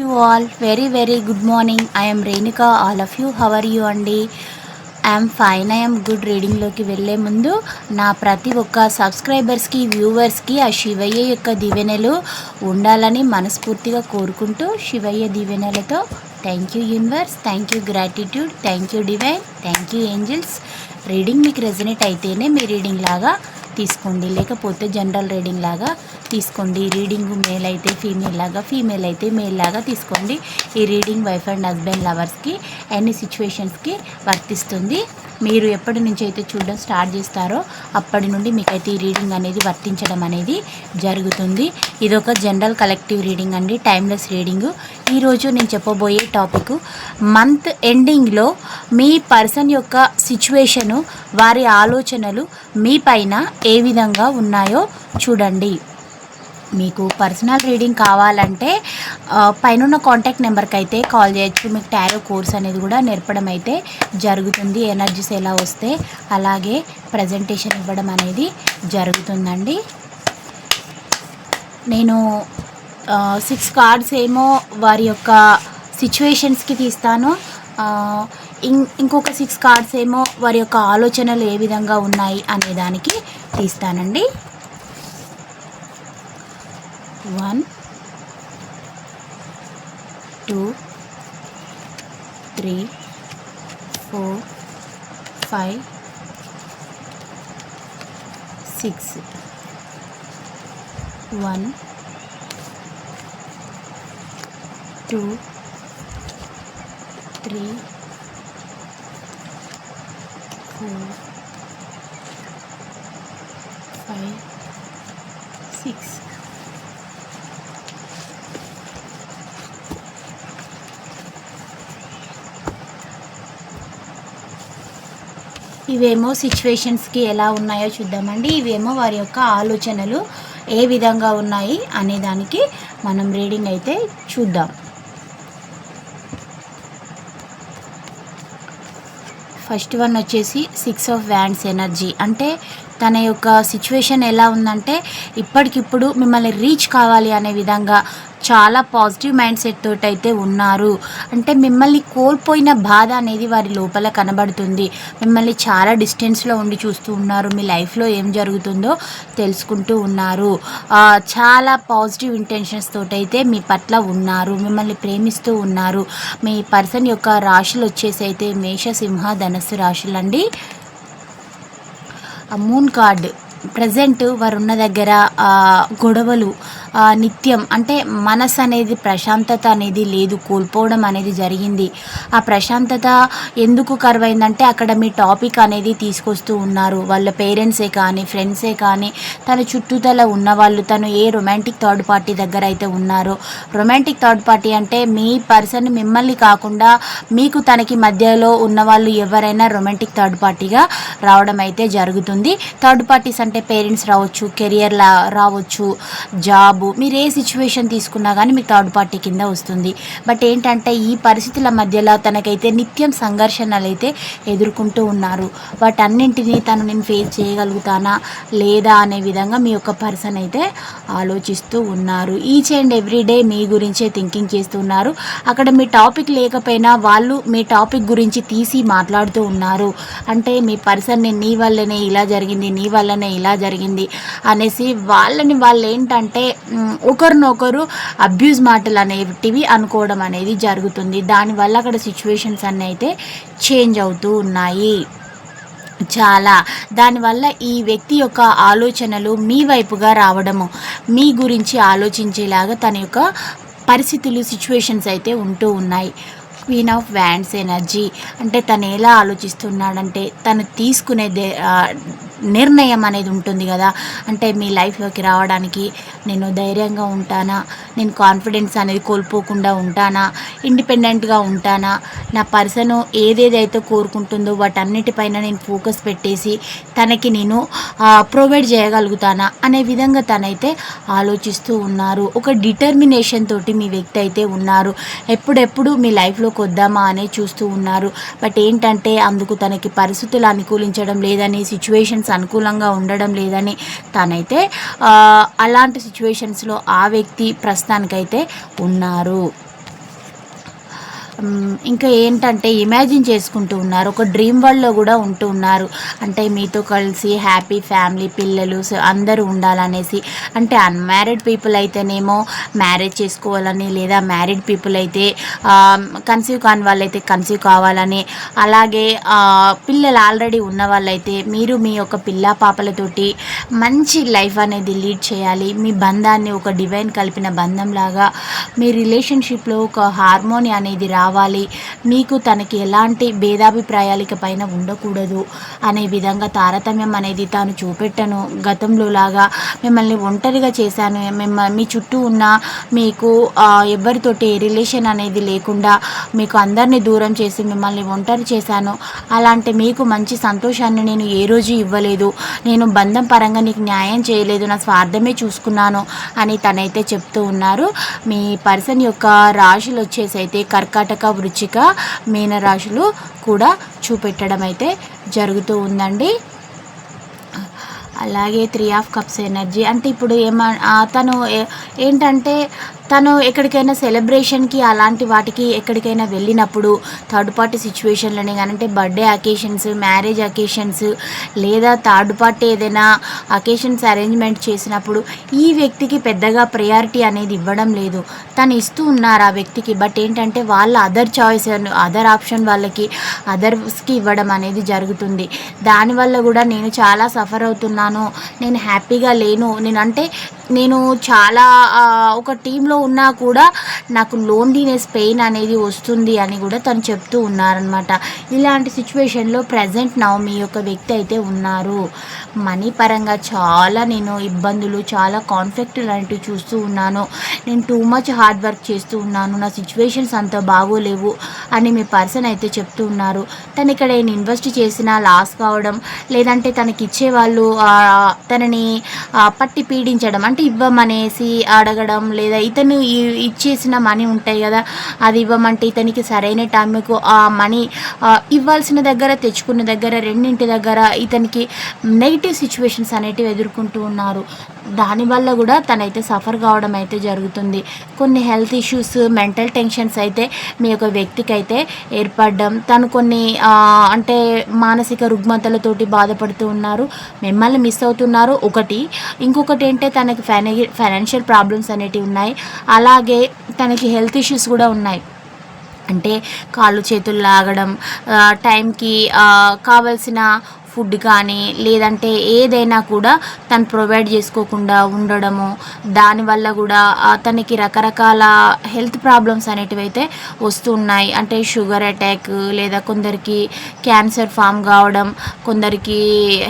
To all very very good morning I'm Renuka all of you how are you అండి I'm fine I'm good రీడింగ్లోకి వెళ్ళే ముందు నా ప్రతి ఒక్క సబ్స్క్రైబర్స్కి వ్యూవర్స్కి ఆ శివయ్య యొక్క దీవెనలు ఉండాలని మనస్ఫూర్తిగా కోరుకుంటూ శివయ్య దీవెనలతో thank you universe thank you gratitude thank you divine thank you angels reading మీకు రెజనేట్ అయితేనే మీ రీడింగ్ లాగా తీసుకోండి. లేకపోతే జనరల్ రీడింగ్ లాగా తీసుకోండి. రీడింగ్ మేల్ అయితే ఫీమేల్ లాగా ఫీమేల్ అయితే మేల్ లాగా తీసుకోండి. ఈ రీడింగ్ వైఫ్ అండ్ హస్బెండ్ లవర్స్కి ఎన్ని సిచ్యువేషన్స్కి వర్తిస్తుంది. మీరు ఎప్పటి నుంచి అయితే చూడడం స్టార్ట్ చేస్తారో అప్పటి నుండి మీకైతే ఈ రీడింగ్ అనేది వర్తించడం అనేది జరుగుతుంది. ఇది ఒక జనరల్ కలెక్టివ్ రీడింగ్ అండి టైమ్లెస్ రీడింగ్. ఈరోజు నేను చెప్పబోయే టాపిక్ మంత్ ఎండింగ్లో మీ పర్సన్ యొక్క సిచ్యువేషను వారి ఆలోచనలు మీ పైన ఏ విధంగా ఉన్నాయో చూడండి. మీకు పర్సనల్ రీడింగ్ కావాలంటే పైన పైనున్న కాంటాక్ట్ నెంబర్కి అయితే కాల్ చేయొచ్చు. మీకు టారో కోర్స్ అనేది కూడా నేర్పడం అయితే జరుగుతుంది. ఎనర్జీస్ ఎలా వస్తే అలాగే ప్రజెంటేషన్ ఇవ్వడం అనేది జరుగుతుందండి. నేను సిక్స్ కార్డ్స్ ఏమో వారి యొక్క సిచ్యువేషన్స్కి తీస్తాను. ఇంకొక సిక్స్ కార్డ్స్ ఏమో వారి యొక్క ఆలోచనలు ఏ విధంగా ఉన్నాయి అనే దానికి తీస్తానండి. one, two, three, four, five, six, one, two, three, four, five, six. ఇవేమో సిచ్యువేషన్స్కి ఎలా ఉన్నాయో చూద్దామండి. ఇవేమో వారి యొక్క ఆలోచనలు ఏ విధంగా ఉన్నాయి అనే దానికి మనం రీడింగ్ అయితే చూద్దాం. ఫస్ట్ వన్ వచ్చేసి సిక్స్ ఆఫ్ వ్యాండ్స్ ఎనర్జీ అంటే తన యొక్క సిచ్యువేషన్ ఎలా ఉందంటే ఇప్పటికిప్పుడు మిమ్మల్ని రీచ్ కావాలి అనే విధంగా చాలా పాజిటివ్ మైండ్ సెట్ తోటి అయితే ఉన్నారు. అంటే మిమ్మల్ని కోల్పోయిన బాధ అనేది వారి లోపల కనబడుతుంది. మిమ్మల్ని చాలా డిస్టెన్స్లో ఉండి చూస్తూ ఉన్నారు. మీ లైఫ్లో ఏం జరుగుతుందో తెలుసుకుంటూ ఉన్నారు. చాలా పాజిటివ్ ఇంటెన్షన్స్ తోటైతే అయితే మీ పట్ల ఉన్నారు. మిమ్మల్ని ప్రేమిస్తూ ఉన్నారు. మీ పర్సన్ యొక్క రాశులు వచ్చేసి అయితే మేష సింహ ధనస్సు రాశులు అండి మూన్ కార్డ్ ప్రజెంట్ వారు ఉన్న దగ్గర గొడవలు నిత్యం. అంటే మనసు అనేది ప్రశాంతత అనేది లేదు కోల్పోవడం అనేది జరిగింది. ఆ ప్రశాంతత ఎందుకు కరువైందంటే అక్కడ మీ టాపిక్ అనేది తీసుకొస్తూ ఉన్నారు. వాళ్ళ పేరెంట్సే కానీ ఫ్రెండ్సే కానీ తన చుట్టూతల ఉన్నవాళ్ళు తను ఏ రొమాంటిక్ థర్డ్ పార్టీ దగ్గర అయితే ఉన్నారో. రొమాంటిక్ థర్డ్ పార్టీ అంటే మీ పర్సన్ మిమ్మల్ని కాకుండా మీకు తనకి మధ్యలో ఉన్నవాళ్ళు ఎవరైనా రొమాంటిక్ థర్డ్ పార్టీగా రావడం అయితే జరుగుతుంది. థర్డ్ పార్టీస్ అంటే పేరెంట్స్ రావచ్చు కెరియర్లా రావచ్చు జాబ్ మీరు ఏ సిచ్యువేషన్ తీసుకున్నా కానీ మీకు థర్డ్ పార్టీ కింద వస్తుంది. బట్ ఏంటంటే ఈ పరిస్థితుల మధ్యలో తనకైతే నిత్యం సంఘర్షణలు అయితే ఎదుర్కొంటూ ఉన్నారు. వాటన్నింటినీ తను నేను ఫేస్ చేయగలుగుతానా లేదా అనే విధంగా మీ యొక్క పర్సన్ అయితే ఆలోచిస్తూ ఉన్నారు. ఈచ్ అండ్ ఎవ్రీ డే మీ గురించే థింకింగ్ చేస్తున్నారు అక్కడ మీ టాపిక్ లేకపోయినా వాళ్ళు మీ టాపిక్ గురించి తీసి మాట్లాడుతూ ఉన్నారు. అంటే మీ పర్సన్ని నీ వల్లనే ఇలా జరిగింది నీ వల్లనే ఇలా జరిగింది అనేసి వాళ్ళని వాళ్ళు ఏంటంటే ఒకరినొకరు అబ్యూజ్ మాటలు అనేటివి అనుకోవడం అనేది జరుగుతుంది. దానివల్ల అక్కడ సిచ్యువేషన్స్ అన్నీ అయితే చేంజ్ అవుతూ ఉన్నాయి. చాలా. దానివల్ల ఈ వ్యక్తి యొక్క ఆలోచనలు మీ వైపుగా రావడము మీ గురించి ఆలోచించేలాగా తన యొక్క పరిస్థితులు సిచ్యువేషన్స్ అయితే ఉంటూ ఉన్నాయి. క్వీన్ ఆఫ్ వ్యాండ్స్ ఎనర్జీ అంటే తను ఎలా ఆలోచిస్తున్నాడంటే తను తీసుకునే దే- నిర్ణయం అనేది ఉంటుంది కదా. అంటే మీ లైఫ్లోకి రావడానికి నేను ధైర్యంగా ఉంటానా? నేను కాన్ఫిడెన్స్ అనేది కోల్పోకుండా ఉంటానా? ఇండిపెండెంట్గా ఉంటానా? నా పర్సను ఏదేదైతే కోరుకుంటుందో వాటన్నిటిపైన నేను ఫోకస్ పెట్టేసి తనకి నేను ప్రొవైడ్ చేయగలుగుతానా అనే విధంగా తనైతే ఆలోచిస్తూ ఉన్నారు. ఒక డిటర్మినేషన్ తోటి మీ వ్యక్తి అయితే ఉన్నారు. ఎప్పుడెప్పుడు మీ లైఫ్లోకి వద్దామా అనే చూస్తూ ఉన్నారు. బట్ ఏంటంటే అందుకు తనకి పరిస్థితులు అనుకూలించడం లేదని సిచ్యువేషన్స్ అనుకూలంగా ఉండడం లేదని తనైతే అలాంటి సిచ్యువేషన్స్లో ఆ వ్యక్తి ప్రస్తుతానికైతే ఉన్నారు. ఇంకా ఏంటంటే ఇమాజిన్ చేసుకుంటూ ఉన్నారు. ఒక డ్రీమ్ వరల్డ్లో కూడా ఉంటూ ఉన్నారు. అంటే మీతో కలిసి హ్యాపీ ఫ్యామిలీ పిల్లలు అందరూ ఉండాలనేసి. అంటే అన్మ్యారీడ్ పీపుల్ అయితేనేమో మ్యారేజ్ చేసుకోవాలని లేదా మ్యారీడ్ పీపుల్ అయితే కన్సీవ్ కాని వాళ్ళైతే కన్సీవ్ కావాలని. అలాగే పిల్లలు ఆల్రెడీ ఉన్న వాళ్ళైతే మీరు మీ యొక్క పిల్ల పాపలతోటి మంచి లైఫ్ అనేది లీడ్ చేయాలి. మీ బంధాన్ని ఒక డివైన్ కలిపిన బంధంలాగా మీ రిలేషన్షిప్లో ఒక హార్మోని అనేది రావాలి. కావాలి. మీకు తనకి ఎలాంటి భేదాభిప్రాయాలు పైన ఉండకూడదు. అనే విధంగా తారతమ్యం అనేది తాను చూపెట్టను. గతంలో లాగా మిమ్మల్ని ఒంటరిగా చేశాను. మిమ్మ మీ చుట్టూ ఉన్న మీకు ఎవరితోటి రిలేషన్ అనేది లేకుండా మీకు అందరినీ దూరం చేసి మిమ్మల్ని ఒంటరి చేశాను. అలాంటి మీకు మంచి సంతోషాన్ని నేను ఏ రోజు ఇవ్వలేదు. నేను బంధం పరంగా నీకు న్యాయం చేయలేదు. నా స్వార్థమే చూసుకున్నాను అని తనైతే చెప్తూ ఉన్నారు. మీ పర్సన్ యొక్క రాశులు వచ్చేసి అయితే కర్కాటక వృచ్చిక మీనరాశులు కూడా చూపెట్టడం అయితే జరుగుతూ ఉందండి. అలాగే త్రీ ఆఫ్ కప్స్ ఎనర్జీ. అంటే ఇప్పుడు ఏమ తను ఏంటంటే తను ఎక్కడికైనా సెలబ్రేషన్కి అలాంటి వాటికి ఎక్కడికైనా వెళ్ళినప్పుడు థర్డ్ పార్టీ సిచ్యువేషన్లని కానీ అంటే బర్త్డే అకేషన్స్ మ్యారేజ్ అకేషన్స్ లేదా థర్డ్ పార్టీ ఏదైనా అకేషన్స్ అరేంజ్మెంట్ చేసినప్పుడు ఈ వ్యక్తికి పెద్దగా ప్రయారిటీ అనేది ఇవ్వడం లేదు. తను ఇస్తూ ఉన్నారు ఆ వ్యక్తికి బట్ ఏంటంటే వాళ్ళ అదర్ చాయిస్ అదర్ ఆప్షన్ వాళ్ళకి అదర్స్కి ఇవ్వడం అనేది జరుగుతుంది. దానివల్ల కూడా నేను చాలా సఫర్ అవుతున్నాను. నేను హ్యాపీగా లేను. నేను అంటే నేను చాలా ఒక టీంలో ఉన్నా కూడా నాకు లోన్లీనెస్ పెయిన్ అనేది వస్తుంది అని కూడా తను చెప్తూ ఉన్నారనమాట ఇలాంటి సిచ్యువేషన్లో ప్రజెంట్ నా మీ యొక్క వ్యక్తి అయితే ఉన్నారు. మనీ పరంగా చాలా నేను ఇబ్బందులు చాలా కాన్ఫ్లిక్ట్ లాంటివి చూస్తూ ఉన్నాను. నేను టూ మచ్ హార్డ్ వర్క్ చేస్తూ ఉన్నాను. నా సిచ్యువేషన్స్ అంత బాగోలేవు అని మీ పర్సన్ అయితే చెప్తూ ఉన్నారు. తను ఇక్కడ నేను ఇన్వెస్ట్ చేసినా లాస్ కావడం లేదంటే తనకి ఇచ్చేవాళ్ళు తనని పట్టి పీడించడం అంటే ఇవ్వమనేసి అడగడం లేదా ఇతను ఇతను ఇచ్చేసిన మనీ ఉంటాయి కదా అది ఇవ్వమంటే ఇతనికి సరైన టైంకు ఆ మనీ ఇవ్వాల్సిన దగ్గర తెచ్చుకున్న దగ్గర రెండింటి దగ్గర ఇతనికి నెగిటివ్ సిచ్యువేషన్స్ అనేటివి ఎదుర్కొంటూ ఉన్నారు. దానివల్ల కూడా తనైతే సఫర్ కావడం అయితే జరుగుతుంది. కొన్ని హెల్త్ ఇష్యూస్ మెంటల్ టెన్షన్స్ అయితే మీ యొక్క వ్యక్తికి అయితే ఏర్పడడం తను కొన్ని అంటే మానసిక రుగ్మతలతోటి బాధపడుతూ ఉన్నారు మిమ్మల్ని మిస్ అవుతున్నారు. ఒకటి ఇంకొకటి ఏంటంటే తనకి ఫైనా ఫైనాన్షియల్ ప్రాబ్లమ్స్ అనేటివి ఉన్నాయి. అలాగే తనకి హెల్త్ ఇష్యూస్ కూడా ఉన్నాయి. అంటే కాళ్ళు చేతులు లాగడం టైంకి కావలసిన ఫుడ్ కానీ లేదంటే ఏదైనా కూడా తను ప్రొవైడ్ చేసుకోకుండా ఉండడము దానివల్ల కూడా తనకి రకరకాల హెల్త్ ప్రాబ్లమ్స్ అనేటివి అయితే వస్తూ ఉన్నాయి అంటే షుగర్ అటాక్ లేదా కొందరికి క్యాన్సర్ ఫామ్ కావడం కొందరికి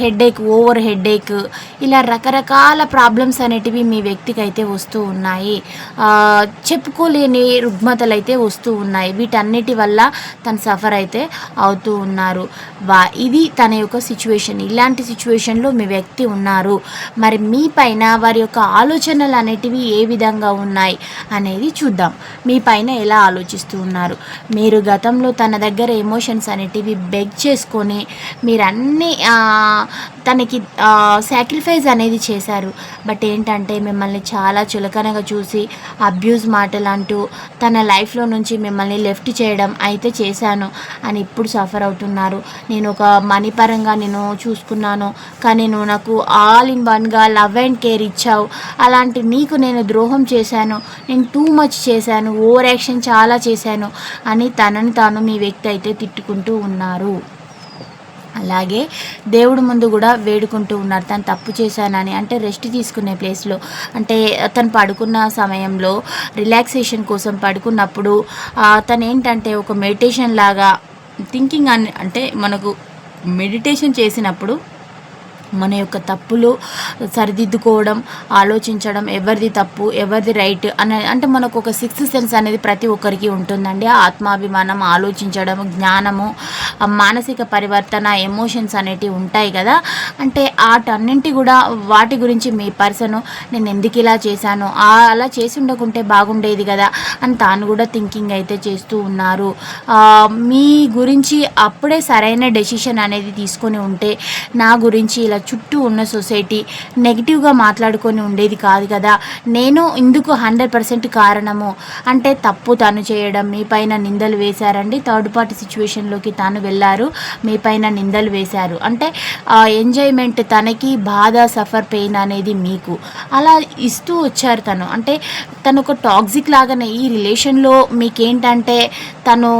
హెడేక్ ఓవర్ హెడేక్ ఇలా రకరకాల ప్రాబ్లమ్స్ అనేటివి మీ వ్యక్తికి అయితే వస్తూ ఉన్నాయి. చెప్పుకోలేని రుగ్మతలు అయితే వస్తూ ఉన్నాయి. వీటన్నిటి వల్ల తను సఫర్ అయితే అవుతూ ఉన్నారు. వా ఇది తన యొక్క సిచ్యువేషన్ ఇలాంటి సిచ్యువేషన్లో మీ వ్యక్తి ఉన్నారు. మరి మీ పైన వారి యొక్క ఆలోచనలు అనేటివి ఏ విధంగా ఉన్నాయి అనేది చూద్దాం. మీ పైన ఎలా ఆలోచిస్తూ ఉన్నారు? మీరు గతంలో తన దగ్గర ఎమోషన్స్ అనేటివి బెగ్ చేసుకొని మీరు అన్నీ తనకి సాక్రిఫైస్ అనేది చేశారు. బట్ ఏంటంటే మిమ్మల్ని చాలా చులకనగా చూసి అబ్యూజ్ మాటలు అంటూ తన లైఫ్లో నుంచి మిమ్మల్ని లెఫ్ట్ చేయడం అయితే చేశాను. అని ఇప్పుడు సఫర్ అవుతున్నారు. నేను ఒక మనీ పరంగా నేను చూసుకున్నాను. కానీ నువ్వు నాకు ఆల్ ఇన్ వన్గా లవ్ అండ్ కేర్ ఇచ్చావు. అలాంటి నీకు నేను ద్రోహం చేశాను. నేను టూ మచ్ చేశాను. ఓవర్ యాక్షన్ చాలా చేశాను. అని తనని తాను మీ వ్యక్తి అయితే తిట్టుకుంటూ ఉన్నారు. అలాగే దేవుడి ముందు కూడా వేడుకుంటూ ఉన్నారు. తను తప్పు చేశానని అంటే రెస్ట్ తీసుకునే ప్లేస్లో అంటే తను పడుకున్న సమయంలో రిలాక్సేషన్ కోసం పడుకున్నప్పుడు తను ఏంటంటే ఒక మెడిటేషన్ లాగా థింకింగ్ అని అంటే మనకు మెడిటేషన్ చేసినప్పుడు మన యొక్క తప్పులు సరిదిద్దుకోవడం ఆలోచించడం ఎవరిది తప్పు ఎవరిది రైట్ అనే అంటే మనకు ఒక సిక్స్త్ సెన్స్ అనేది ప్రతి ఒక్కరికి ఉంటుందండి. ఆత్మాభిమానం ఆలోచించడం జ్ఞానము మానసిక పరివర్తన ఎమోషన్స్ అనేటివి ఉంటాయి కదా. అంటే వాటన్నింటి కూడా వాటి గురించి మీ పర్సన్ నేను ఎందుకు ఇలా చేశాను? అలా చేసి ఉండకుంటే బాగుండేది కదా అని తాను కూడా థింకింగ్ అయితే చేస్తూ ఉన్నారు. మీ గురించి అప్పుడే సరైన డెసిషన్ అనేది తీసుకొని ఉంటే నా గురించి ఇలా చుట్టూ ఉన్న సొసైటీ నెగిటివ్గా మాట్లాడుకొని ఉండేది కాదు కదా. నేను ఇందుకు హండ్రెడ్ పర్సెంట్ కారణము. అంటే తప్పు తను చేయడం మీ పైన నిందలు వేశారండి. థర్డ్ పార్టీ సిచ్యువేషన్లోకి తాను వెళ్ళారు. మీ పైన నిందలు వేశారు. అంటే ఎంజాయ్మెంట్ తనకి బాధ సఫర్ పెయిన్ అనేది మీకు. అలా ఇస్తూ వచ్చారు తను. అంటే తను ఒక టాక్సిక్ లాగానే ఈ రిలేషన్లో మీకేంటంటే తను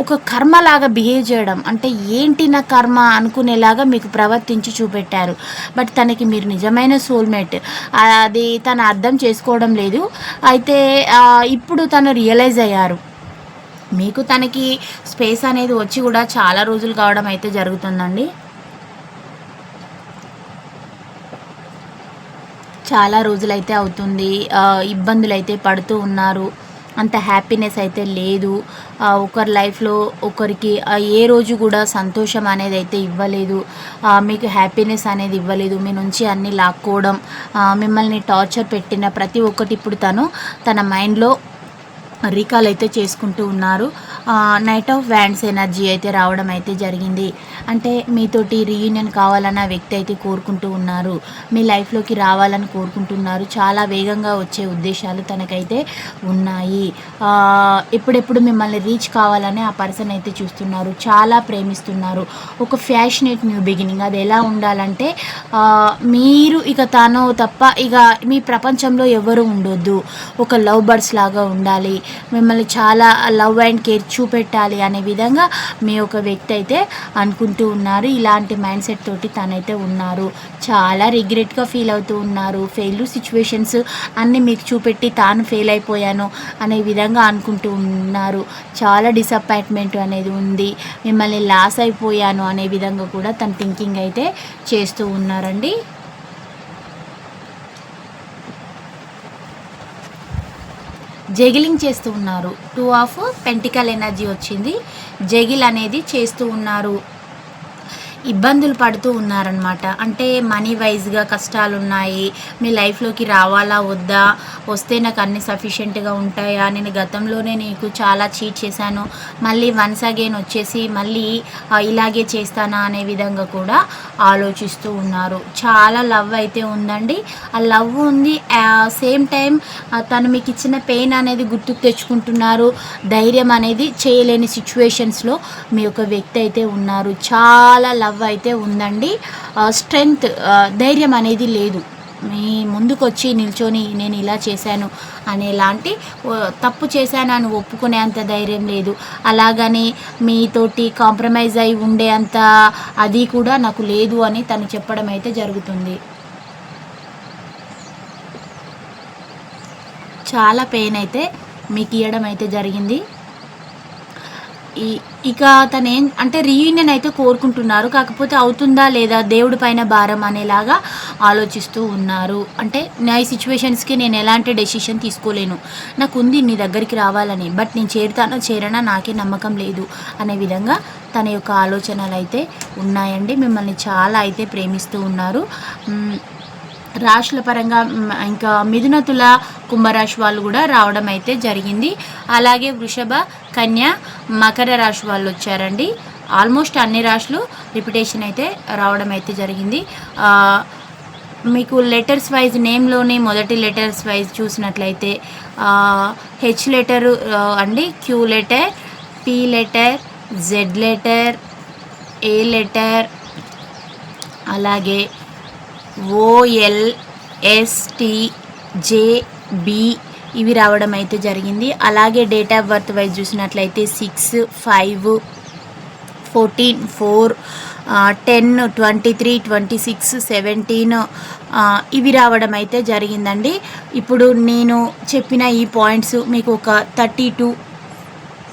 ఒక కర్మ లాగా బిహేవ్ చేయడం. అంటే ఏంటి నా కర్మ అనుకునేలాగా మీకు ప్రవర్తించి చూపెట్టారు. బట్ తనకి మీరు నిజమైన సోల్మేట్. అది తను అర్థం చేసుకోవడం లేదు. అయితే ఇప్పుడు తను రియలైజ్ అయ్యారు. మీకు తనకి స్పేస్ అనేది వచ్చి కూడా చాలా రోజులు కావడం అయితే జరుగుతుందండి. చాలా రోజులైతే అవుతుంది. ఇబ్బందులు అయితే పడుతూ ఉన్నారు. అంత హ్యాపీనెస్ అయితే లేదు. ఒకరి లైఫ్లో ఒకరికి ఏ రోజు కూడా సంతోషం అనేది అయితే ఇవ్వలేదు. మీకు హ్యాపీనెస్ అనేది ఇవ్వలేదు. మీ నుంచి అన్నీ లాక్కోవడం మిమ్మల్ని టార్చర్ పెట్టిన ప్రతి ఒక్కటి ఇప్పుడు తను తన మైండ్లో రీకాల్ అయితే చేసుకుంటూ ఉన్నారు. నైట్ ఆఫ్ వ్యాండ్స్ ఎనర్జీ అయితే రావడం అయితే జరిగింది. అంటే మీతోటి రీయూనియన్ కావాలన్న వ్యక్తి అయితే కోరుకుంటూ ఉన్నారు. మీ లైఫ్లోకి రావాలని కోరుకుంటున్నారు. చాలా వేగంగా వచ్చే ఉద్దేశాలు తనకైతే ఉన్నాయి. ఎప్పుడెప్పుడు మిమ్మల్ని రీచ్ కావాలని ఆ పర్సన్ అయితే చూస్తున్నారు. చాలా ప్రేమిస్తున్నారు. ఒక ఫ్యాషనేట్ న్యూ బిగినింగ్ అది ఎలా ఉండాలంటే మీరు ఇక తాను తప్ప ఇక మీ ప్రపంచంలో ఎవరు ఉండొద్దు. ఒక లవ్ బర్డ్స్ లాగా ఉండాలి. మిమ్మల్ని చాలా లవ్ అండ్ కేర్ చూపెట్టాలి అనే విధంగా మీ ఒక వ్యక్తి అయితే అనుకుంటూ ఉన్నారు. ఇలాంటి మైండ్ సెట్ తోటి తనైతే ఉన్నారు. చాలా రిగ్రెట్గా ఫీల్ అవుతూ ఉన్నారు. ఫెయిల్ సిచ్యువేషన్స్ అన్నీ మీకు చూపెట్టి తాను ఫెయిల్ అయిపోయాను అనే విధంగా అనుకుంటూ ఉన్నారు. చాలా డిసప్పాయింట్మెంట్ అనేది ఉంది. మిమ్మల్ని లాస్ అయిపోయాను అనే విధంగా కూడా తన థింకింగ్ అయితే చేస్తూ ఉన్నారండి. జగిలింగ్ చేస్తూ ఉన్నారు. టూ ఆఫ్ పెంటికల్ ఎనర్జీ వచ్చింది. జగిల్ అనేది చేస్తూ ఉన్నారు. ఇబ్బందులు పడుతూ ఉన్నారనమాట అంటే మనీ వైజ్గా కష్టాలు ఉన్నాయి మీ లైఫ్లోకి రావాలా వద్దా వస్తే నాకు అన్ని సఫిషియెంట్గా ఉంటాయా? నేను గతంలోనే నీకు చాలా చీట్ చేశాను. మళ్ళీ వన్స్ అగైన్ వచ్చేసి మళ్ళీ ఇలాగే చేస్తానా అనే విధంగా కూడా ఆలోచిస్తూ ఉన్నారు. చాలా లవ్ అయితే ఉందండి. ఆ లవ్ ఉంది. సేమ్ టైం తను మీకు ఇచ్చిన పెయిన్ అనేది గుర్తుకు తెచ్చుకుంటున్నారు. ధైర్యం అనేది చేయలేని సిచ్యువేషన్స్లో మీ యొక్క వ్యక్తి అయితే ఉన్నారు. చాలా లవ్ లవ్ అయితే ఉందండి. స్ట్రెంగ్త్ ధైర్యం అనేది లేదు. మీ ముందుకొచ్చి నిల్చొని నేను ఇలా చేశాను అనేలాంటి తప్పు చేశానని ఒప్పుకునే అంత ధైర్యం లేదు. అలాగని మీతోటి కాంప్రమైజ్ అయి ఉండే అంత అది కూడా నాకు లేదు అని తను చెప్పడం అయితే జరుగుతుంది. చాలా పెయిన్ అయితే మీకు ఇవ్వడం అయితే జరిగింది. ఇక తను ఏం అంటే రీయూనియన్ అయితే కోరుకుంటున్నారు. కాకపోతే అవుతుందా లేదా దేవుడి పైన భారం అనేలాగా ఆలోచిస్తూ ఉన్నారు. అంటే నా ఈ సిచ్యువేషన్స్కి నేను ఎలాంటి డెసిషన్ తీసుకోలేను. నాకు ఉంది నీ దగ్గరికి రావాలని బట్ నేను చేరుతానో చేరనా నాకే నమ్మకం లేదు అనే విధంగా తన యొక్క ఆలోచనలు అయితే ఉన్నాయండి. మిమ్మల్ని చాలా అయితే ప్రేమిస్తూ ఉన్నారు. రాశుల పరంగా ఇంకా మిథునతుల కుంభరాశి వాళ్ళు కూడా రావడం అయితే జరిగింది. అలాగే వృషభ కన్య మకర రాశి వాళ్ళు వచ్చారండి. ఆల్మోస్ట్ అన్ని రాశులు రిపిటేషన్ అయితే రావడం అయితే జరిగింది. మీకు లెటర్స్ వైజ్ నేమ్లోనే మొదటి లెటర్స్ వైజ్ చూసినట్లయితే హెచ్ లెటర్ అండి Q letter P letter Z letter A letter అలాగే ఓఎల్ జేబి ఇవి రావడం అయితే జరిగింది. అలాగే డేట్ ఆఫ్ బర్త్ వైజ్ చూసినట్లయితే six five fourteen four ten twenty three twenty six seventeen ఇవి రావడం అయితే జరిగిందండి. ఇప్పుడు నేను చెప్పిన ఈ పాయింట్స్ మీకు ఒక థర్టీ టూ